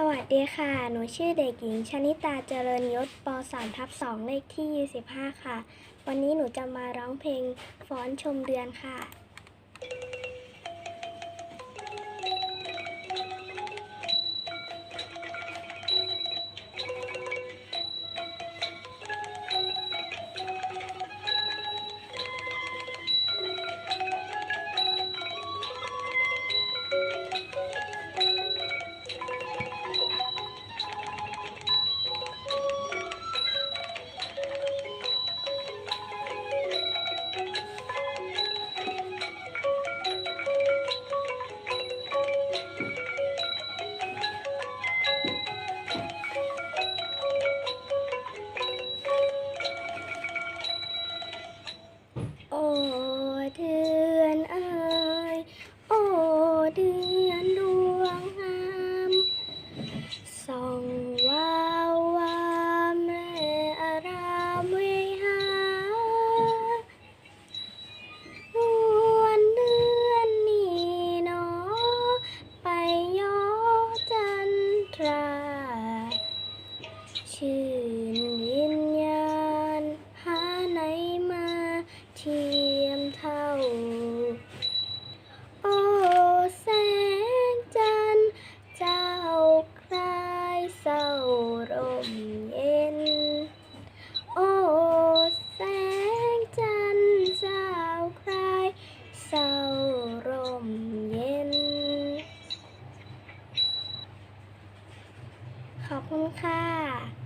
สวัสดีค่ะ หนูชื่อเด็กหญิงชนิตาเจริญยศป .3 ทับ2เลขที่ 25 ค่ะ วันนี้หนูจะมาร้องเพลงฟ้อนชมเดือนค่ะ อเดือนเอ้ยโอ้เดือนดวงงามส่องวาววามแม่อารามเวหานวลเดือนนี้เนอไปยอจันทราชื่อ ขอบคุณค่ะ